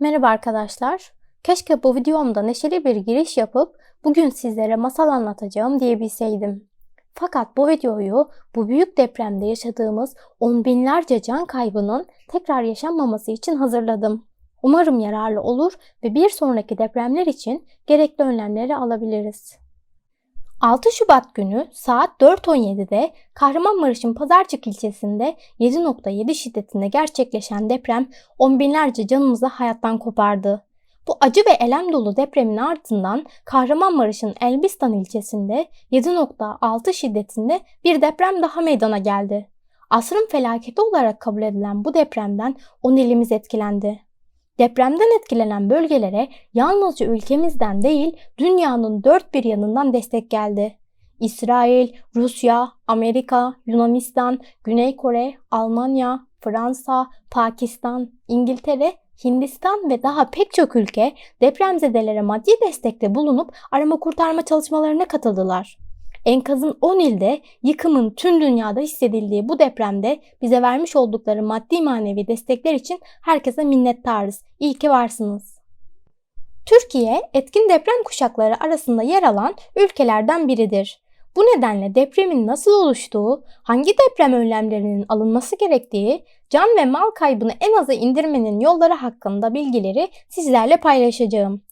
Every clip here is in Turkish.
Merhaba arkadaşlar. Keşke bu videomda neşeli bir giriş yapıp bugün sizlere masal anlatacağım diyebilseydim. Fakat bu videoyu bu büyük depremde yaşadığımız on binlerce can kaybının tekrar yaşanmaması için hazırladım. Umarım yararlı olur ve bir sonraki depremler için gerekli önlemleri alabiliriz. 6 Şubat günü saat 4.17'de Kahramanmaraş'ın Pazarcık ilçesinde 7.7 şiddetinde gerçekleşen deprem on binlerce canımızı hayattan kopardı. Bu acı ve elem dolu depremin ardından Kahramanmaraş'ın Elbistan ilçesinde 7.6 şiddetinde bir deprem daha meydana geldi. Asrın felaketi olarak kabul edilen bu depremden 10 ilimiz etkilendi. Depremden etkilenen bölgelere yalnızca ülkemizden değil dünyanın dört bir yanından destek geldi. İsrail, Rusya, Amerika, Yunanistan, Güney Kore, Almanya, Fransa, Pakistan, İngiltere, Hindistan ve daha pek çok ülke depremzedelere maddi destekte bulunup arama kurtarma çalışmalarına katıldılar. Enkazın 10 ilde yıkımın tüm dünyada hissedildiği bu depremde bize vermiş oldukları maddi manevi destekler için herkese minnettarız. İyi ki varsınız. Türkiye etkin deprem kuşakları arasında yer alan ülkelerden biridir. Bu nedenle depremin nasıl oluştuğu, hangi deprem önlemlerinin alınması gerektiği, can ve mal kaybını en aza indirmenin yolları hakkında bilgileri sizlerle paylaşacağım.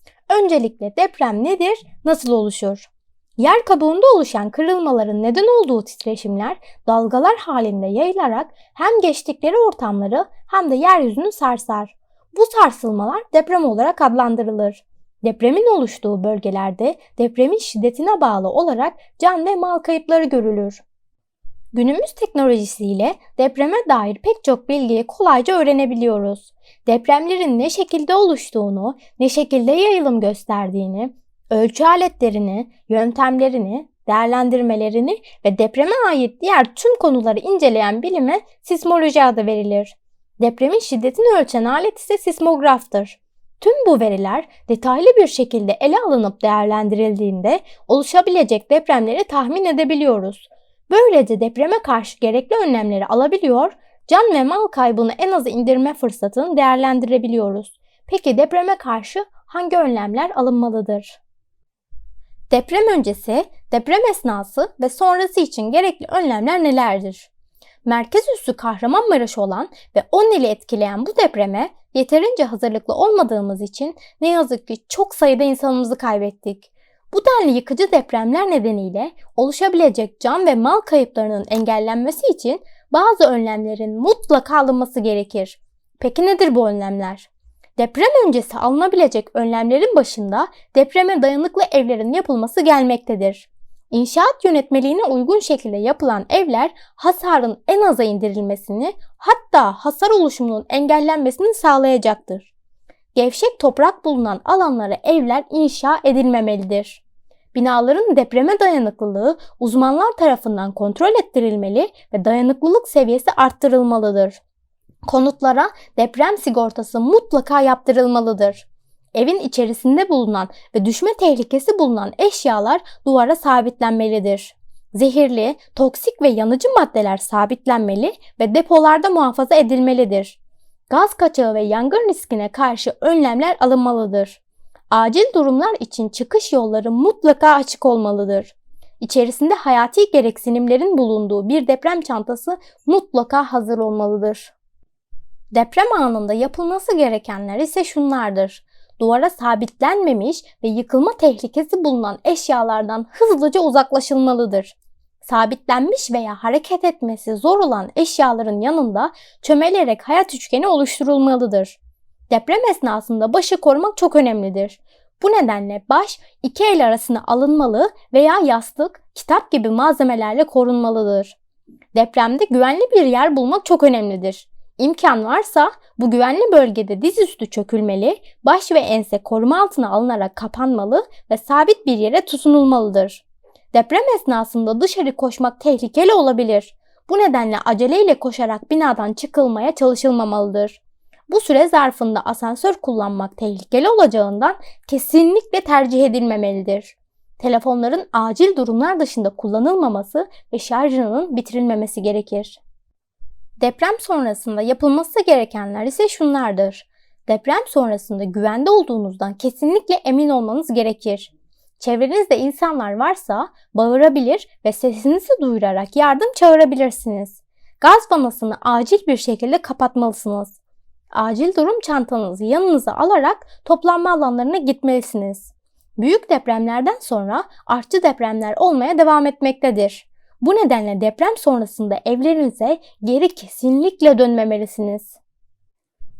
Öncelikle deprem nedir, nasıl oluşur? Yer kabuğunda oluşan kırılmaların neden olduğu titreşimler dalgalar halinde yayılarak hem geçtikleri ortamları hem de yeryüzünü sarsar. Bu sarsılmalar deprem olarak adlandırılır. Depremin oluştuğu bölgelerde depremin şiddetine bağlı olarak can ve mal kayıpları görülür. Günümüz teknolojisiyle depreme dair pek çok bilgiyi kolayca öğrenebiliyoruz. Depremlerin ne şekilde oluştuğunu, ne şekilde yayılım gösterdiğini, ölçü aletlerini, yöntemlerini, değerlendirmelerini ve depreme ait diğer tüm konuları inceleyen bilime sismoloji adı verilir. Depremin şiddetini ölçen alet ise sismograftır. Tüm bu veriler detaylı bir şekilde ele alınıp değerlendirildiğinde oluşabilecek depremleri tahmin edebiliyoruz. Böylece depreme karşı gerekli önlemleri alabiliyor, can ve mal kaybını en aza indirme fırsatını değerlendirebiliyoruz. Peki depreme karşı hangi önlemler alınmalıdır? Deprem öncesi, deprem esnası ve sonrası için gerekli önlemler nelerdir? Merkez üssü Kahramanmaraş olan ve 10 ili etkileyen bu depreme yeterince hazırlıklı olmadığımız için ne yazık ki çok sayıda insanımızı kaybettik. Bu denli yıkıcı depremler nedeniyle oluşabilecek can ve mal kayıplarının engellenmesi için bazı önlemlerin mutlaka alınması gerekir. Peki nedir bu önlemler? Deprem öncesi alınabilecek önlemlerin başında depreme dayanıklı evlerin yapılması gelmektedir. İnşaat yönetmeliğine uygun şekilde yapılan evler hasarın en aza indirilmesini hatta hasar oluşumunun engellenmesini sağlayacaktır. Gevşek toprak bulunan alanlara evler inşa edilmemelidir. Binaların depreme dayanıklılığı uzmanlar tarafından kontrol ettirilmeli ve dayanıklılık seviyesi arttırılmalıdır. Konutlara deprem sigortası mutlaka yaptırılmalıdır. Evin içerisinde bulunan ve düşme tehlikesi bulunan eşyalar duvara sabitlenmelidir. Zehirli, toksik ve yanıcı maddeler sabitlenmeli ve depolarda muhafaza edilmelidir. Gaz kaçağı ve yangın riskine karşı önlemler alınmalıdır. Acil durumlar için çıkış yolları mutlaka açık olmalıdır. İçerisinde hayati gereksinimlerin bulunduğu bir deprem çantası mutlaka hazır olmalıdır. Deprem anında yapılması gerekenler ise şunlardır. Duvara sabitlenmemiş ve yıkılma tehlikesi bulunan eşyalardan hızlıca uzaklaşılmalıdır. Sabitlenmiş veya hareket etmesi zor olan eşyaların yanında çömelerek hayat üçgeni oluşturulmalıdır. Deprem esnasında başı korumak çok önemlidir. Bu nedenle baş iki el arasına alınmalı veya yastık, kitap gibi malzemelerle korunmalıdır. Depremde güvenli bir yer bulmak çok önemlidir. İmkan varsa bu güvenli bölgede dizüstü çökülmeli, baş ve ense koruma altına alınarak kapanmalı ve sabit bir yere tutunulmalıdır. Deprem esnasında dışarı koşmak tehlikeli olabilir. Bu nedenle aceleyle koşarak binadan çıkılmaya çalışılmamalıdır. Bu süre zarfında asansör kullanmak tehlikeli olacağından kesinlikle tercih edilmemelidir. Telefonların acil durumlar dışında kullanılmaması ve şarjının bitirilmemesi gerekir. Deprem sonrasında yapılması gerekenler ise şunlardır. Deprem sonrasında güvende olduğunuzdan kesinlikle emin olmanız gerekir. Çevrenizde insanlar varsa bağırabilir ve sesinizi duyurarak yardım çağırabilirsiniz. Gaz vanasını acil bir şekilde kapatmalısınız. Acil durum çantanızı yanınıza alarak toplanma alanlarına gitmelisiniz. Büyük depremlerden sonra artçı depremler olmaya devam etmektedir. Bu nedenle deprem sonrasında evlerinize geri kesinlikle dönmemelisiniz.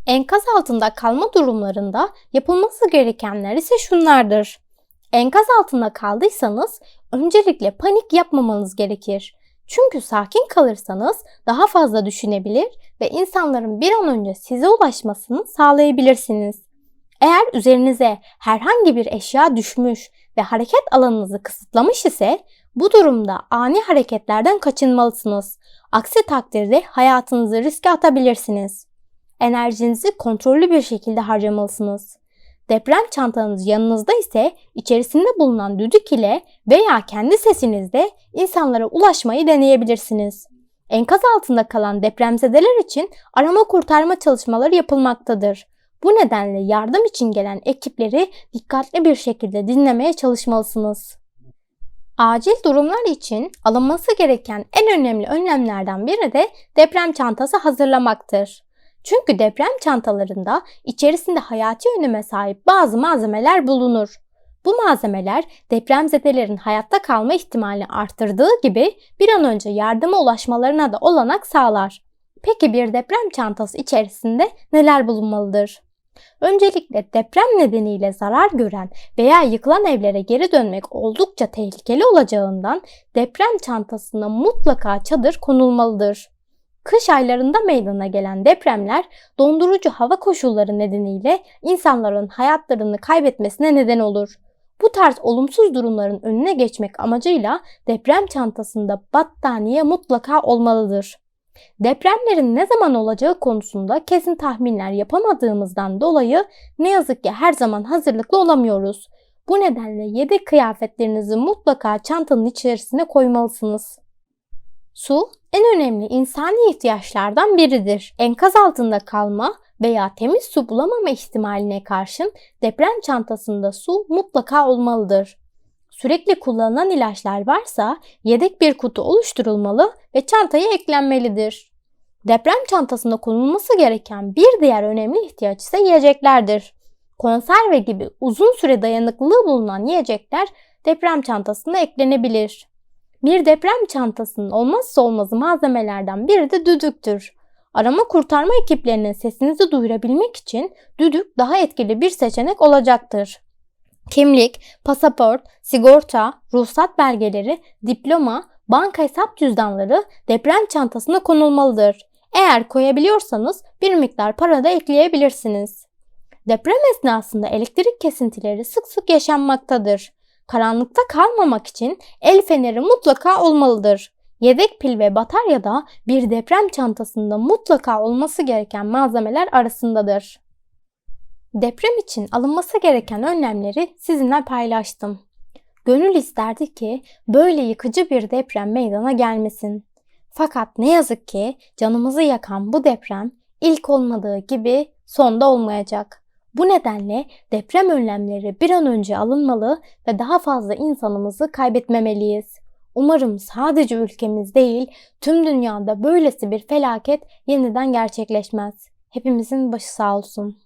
Enkaz altında kalma durumlarında yapılması gerekenler ise şunlardır. Enkaz altında kaldıysanız öncelikle panik yapmamanız gerekir. Çünkü sakin kalırsanız daha fazla düşünebilir ve insanların bir an önce size ulaşmasını sağlayabilirsiniz. Eğer üzerinize herhangi bir eşya düşmüş ve hareket alanınızı kısıtlamış ise bu durumda ani hareketlerden kaçınmalısınız. Aksi takdirde hayatınızı riske atabilirsiniz. Enerjinizi kontrollü bir şekilde harcamalısınız. Deprem çantanız yanınızda ise içerisinde bulunan düdük ile veya kendi sesinizle insanlara ulaşmayı deneyebilirsiniz. Enkaz altında kalan depremzedeler için arama kurtarma çalışmaları yapılmaktadır. Bu nedenle yardım için gelen ekipleri dikkatli bir şekilde dinlemeye çalışmalısınız. Acil durumlar için alınması gereken en önemli önlemlerden biri de deprem çantası hazırlamaktır. Çünkü deprem çantalarında içerisinde hayati öneme sahip bazı malzemeler bulunur. Bu malzemeler depremzedelerin hayatta kalma ihtimalini arttırdığı gibi bir an önce yardıma ulaşmalarına da olanak sağlar. Peki bir deprem çantası içerisinde neler bulunmalıdır? Öncelikle deprem nedeniyle zarar gören veya yıkılan evlere geri dönmek oldukça tehlikeli olacağından deprem çantasına mutlaka çadır konulmalıdır. Kış aylarında meydana gelen depremler dondurucu hava koşulları nedeniyle insanların hayatlarını kaybetmesine neden olur. Bu tarz olumsuz durumların önüne geçmek amacıyla deprem çantasında battaniye mutlaka olmalıdır. Depremlerin ne zaman olacağı konusunda kesin tahminler yapamadığımızdan dolayı ne yazık ki her zaman hazırlıklı olamıyoruz. Bu nedenle yedek kıyafetlerinizi mutlaka çantanın içerisine koymalısınız. Su en önemli insani ihtiyaçlardan biridir. Enkaz altında kalma veya temiz su bulamama ihtimaline karşın deprem çantasında su mutlaka olmalıdır. Sürekli kullanılan ilaçlar varsa yedek bir kutu oluşturulmalı ve çantaya eklenmelidir. Deprem çantasında konulması gereken bir diğer önemli ihtiyaç ise yiyeceklerdir. Konserve gibi uzun süre dayanıklılığı bulunan yiyecekler deprem çantasına eklenebilir. Bir deprem çantasının olmazsa olmazı malzemelerden biri de düdüktür. Arama kurtarma ekiplerinin sesinizi duyurabilmek için düdük daha etkili bir seçenek olacaktır. Kimlik, pasaport, sigorta, ruhsat belgeleri, diploma, banka hesap cüzdanları deprem çantasına konulmalıdır. Eğer koyabiliyorsanız bir miktar para da ekleyebilirsiniz. Deprem esnasında elektrik kesintileri sık sık yaşanmaktadır. Karanlıkta kalmamak için el feneri mutlaka olmalıdır. Yedek pil ve batarya da bir deprem çantasında mutlaka olması gereken malzemeler arasındadır. Deprem için alınması gereken önlemleri sizinle paylaştım. Gönül isterdi ki böyle yıkıcı bir deprem meydana gelmesin. Fakat ne yazık ki canımızı yakan bu deprem ilk olmadığı gibi sonda olmayacak. Bu nedenle deprem önlemleri bir an önce alınmalı ve daha fazla insanımızı kaybetmemeliyiz. Umarım sadece ülkemiz değil, tüm dünyada böylesi bir felaket yeniden gerçekleşmez. Hepimizin başı sağ olsun.